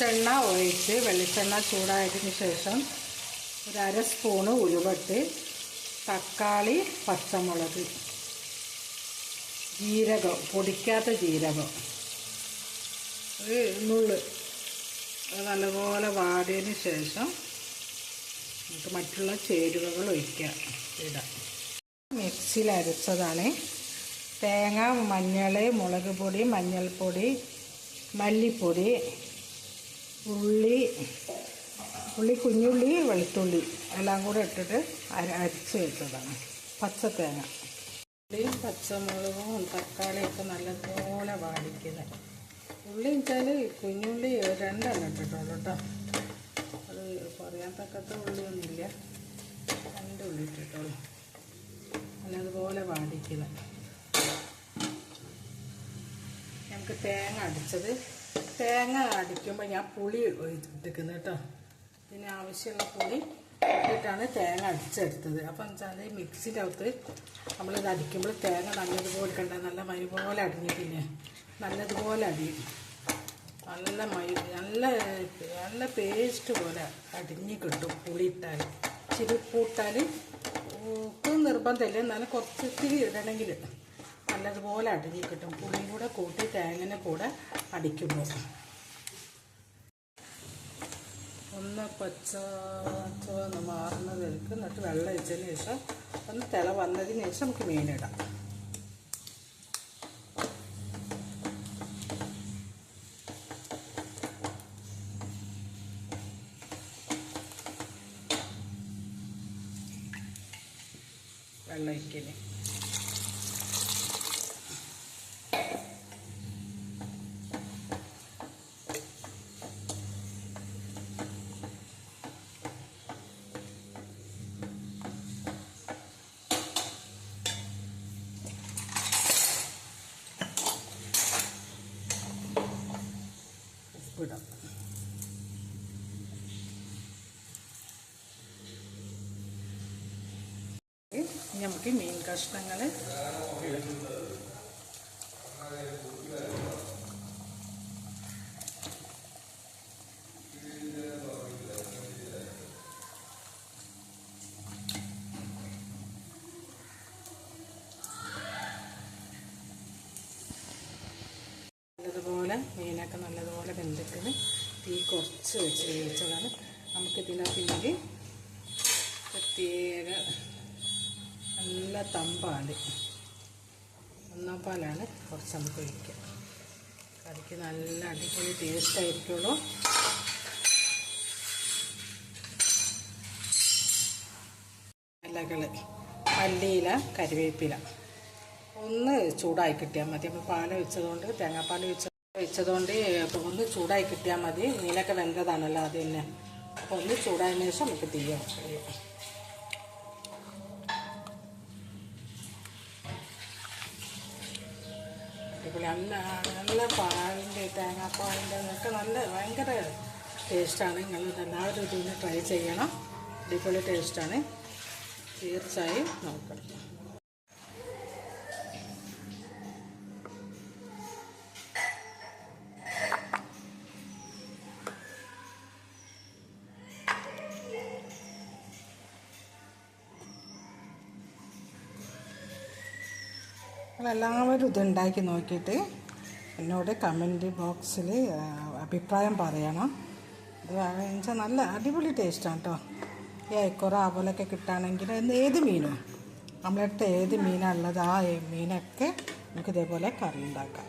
വെളിച്ചെണ്ണ ഒഴിച്ച് വെളിച്ചെണ്ണ ചൂടായതിന് ശേഷം ഒരു അര സ്പൂണ് ഉലുവട്ട് തക്കാളി പച്ചമുളക് ജീരകം പൊടിക്കാത്ത ജീരകം ഒരു നുള്ള് നല്ലപോലെ വാടിയതിന് ശേഷം നമുക്ക് മറ്റുള്ള ചേരുവകൾ ഒഴിക്കാം ഇടാം. മിക്സിയിൽ അരച്ചതാണ്. തേങ്ങ മഞ്ഞൾ മുളക് പൊടി മഞ്ഞൾപ്പൊടി മല്ലിപ്പൊടി ഉള്ളി ഉള്ളി കുഞ്ഞുള്ളി വെളുത്തുള്ളി എല്ലാം കൂടെ ഇട്ടിട്ട് അര അരച്ച് വെച്ചതാണ്. പച്ച തേങ്ങ ഉള്ളിയും പച്ചമുളകും തക്കാളിയൊക്കെ നല്ലപോലെ വാടിക്കുന്നത് ഉള്ളി വെച്ചാൽ കുഞ്ഞുള്ളി രണ്ടെണ്ണം ഇട്ടിട്ടുള്ളൂ കേട്ടോ. അത് പറയാൻ തക്കത്ത ഉള്ളിയൊന്നുമില്ല. രണ്ട് ഉള്ളി ഇട്ടിട്ടുള്ളൂ. നല്ലതുപോലെ വാടിക്കുന്നത് നമുക്ക് തേങ്ങ അടിച്ചത് തേങ്ങ അടിക്കുമ്പോൾ ഞാൻ പുളി ഒഴിച്ചിട്ടിരിക്കുന്നത് കേട്ടോ. ഇതിന് ആവശ്യമുള്ള പുളി ഇട്ടിട്ടാണ് തേങ്ങ അടിച്ചെടുത്തത്. അപ്പം വെച്ചാൽ മിക്സിന്റെ അകത്ത് നമ്മളിത് അടിക്കുമ്പോൾ തേങ്ങ നല്ലതുപോലെ കണ്ട നല്ല മരി പോലെ അടിഞ്ഞിട്ടില്ലേ? നല്ലതുപോലെ അടിയും നല്ല മൈ നല്ല നല്ല പേസ്റ്റ് പോലെ അടിഞ്ഞ് കിട്ടും പുളി ഇട്ടാൽ ചിരിപ്പൂട്ടാൽ ഉപ്പ് നിർബന്ധമില്ല. എന്നാലും കുറച്ച് ഇടണമെങ്കിൽ നല്ലതുപോലെ അടിഞ്ഞ് കിട്ടും. പുളിയും കൂടെ കൂട്ടി തേങ്ങനെ കൂടെ അടിക്കുമ്പോൾ ഒന്ന് പച്ച ചുവന്ന് എടുക്കും എന്നിട്ട് വെള്ളം ഒഴിച്ചതിന് ശേഷം ഒന്ന് തിള വന്നതിന് ശേഷം നമുക്ക് മീനിടാം. വെള്ളം ഒഴിക്കൽ ഇനി നമുക്ക് മീൻ കഷ്ണങ്ങൾ നല്ലതുപോലെ മീനൊക്കെ നല്ലതുപോലെ വെന്തിട്ട് തീ കുറച്ച് വെച്ച് വേവിച്ചതാണ്. നമുക്ക് ഇതിനകത്ത് പ്രത്യേക നല്ല തമ്പാൽ ഒന്നാം പാലാണ് കുറച്ച് നമുക്ക് ഒഴിക്കുക കറിക്ക് നല്ല അടിപൊളി ടേസ്റ്റ് ആയിരിക്കുള്ളൂ ഇലകൾ മല്ലിയില കരിവേപ്പില. ഒന്ന് ചൂടായി കിട്ടിയാൽ മതി. നമ്മൾ പാൽ വെച്ചതുകൊണ്ട് തേങ്ങാപ്പാൽ വെച്ച വെച്ചതുകൊണ്ട് ഒന്ന് ചൂടായി കിട്ടിയാൽ മതി. മീനൊക്കെ വെന്തതാണല്ലോ അത് തന്നെ അപ്പോൾ ഒന്ന് ചൂടായതിനു ശേഷം നമുക്ക് അടിപൊളി. നല്ല നല്ല പാലിന്റെ തേങ്ങാപ്പാലിന്റെ ഒക്കെ നല്ല ഭയങ്കര ടേസ്റ്റാണ്. നിങ്ങൾ എല്ലാവരും ഇതിന് ട്രൈ ചെയ്യണം. അടിപൊളി ടേസ്റ്റാണ്. തീർച്ചയായും നോക്കണം നിങ്ങളെല്ലാവരും ഇതുണ്ടാക്കി നോക്കിയിട്ട് എന്നോട് കമന്റ് ബോക്സിൽ അഭിപ്രായം പറയണം. ഇത് വെച്ചാൽ നല്ല അടിപൊളി ടേസ്റ്റാണ് കേട്ടോ ഈ അയക്കുറ ആവലൊക്കെ കിട്ടുകയാണെങ്കിൽ ഏത് മീനും? നമ്മളടുത്ത് ഏത് മീനാണ് ഉള്ളത് ആ മീനൊക്കെ നമുക്ക് ഇതേപോലെ കറി ഉണ്ടാക്കാം.